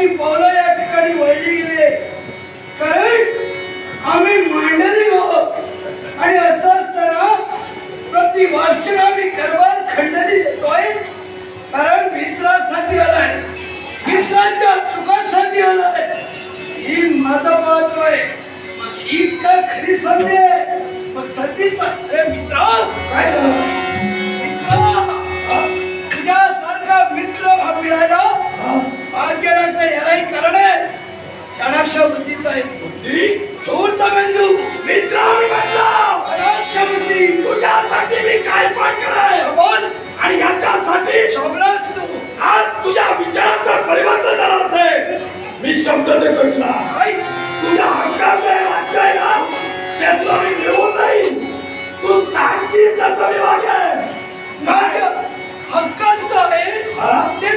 विजयाची पावलं या ठिकाणी वळली गेले. कारण आम्ही मांडली हो. आणि असं असताना प्रति वार्षिक आम्ही करवार खंडणी देतोय. कारण मित्रासाठी आलाय. मित्रांच्या सुखासाठी आलाय. ही माझा पाहतोय हीच का खरी संधी आहे. मग संधीचा मित्र. काय झालं? चाणाक्ष बुद्धीचा आहे बुद्धी धूर्त मेंदू मित्र मी म्हटलं अनाक्ष बुद्धी तुझ्यासाठी मी काय पण कराय शबास. आणि याच्यासाठी शोभलास तू. आज तुझ्या विचाराचं परिवर्तन झालं असेल. मी शब्द देतो तुला. तुझ्या हक्काचं राज्य आहे ना त्याचं मी मिळवून नाही. तू सांगशील तसं मी वागेन. माझ्या हक्काचं आहे. ते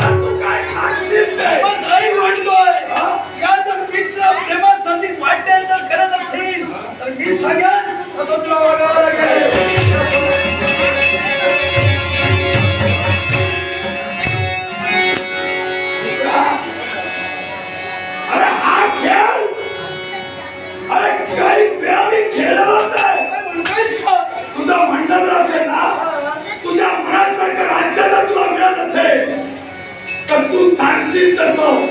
तू तू सांगशील तसं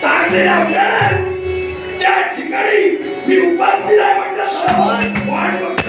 सांगलेल्या वेळेत त्या ठिकाणी मी उपास दिलाय म्हटलं वाट